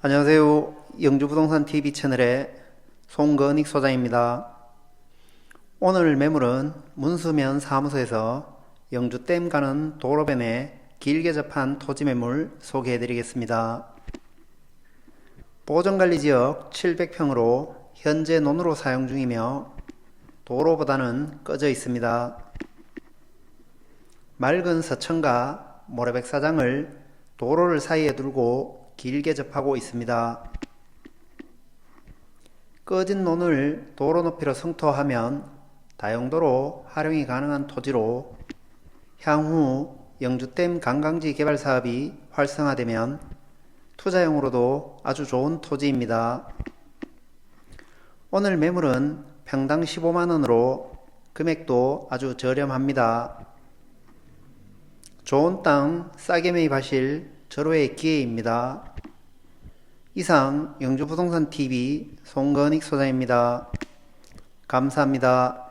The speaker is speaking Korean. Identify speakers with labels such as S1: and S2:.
S1: 안녕하세요. 영주부동산 TV 채널의 송건익 소장입니다. 오늘 매물은 문수면 사무소에서 영주댐 가는 도로변에 길게 접한 토지 매물 소개해 드리겠습니다. 보전관리 지역 700평으로 현재 논으로 사용 중이며 도로보다는 꺼져 있습니다. 맑은 서천과 모래백사장을 도로를 사이에 두고 길게 접하고 있습니다. 꺼진 논을 도로 높이로 성토하면 다용도로 활용이 가능한 토지로 향후 영주댐 관광지 개발 사업이 활성화되면 투자용으로도 아주 좋은 토지입니다. 오늘 매물은 평당 15만원으로 금액도 아주 저렴합니다. 좋은 땅 싸게 매입하실 절호의 기회입니다. 이상 영주부동산TV 송건익 소장입니다. 감사합니다.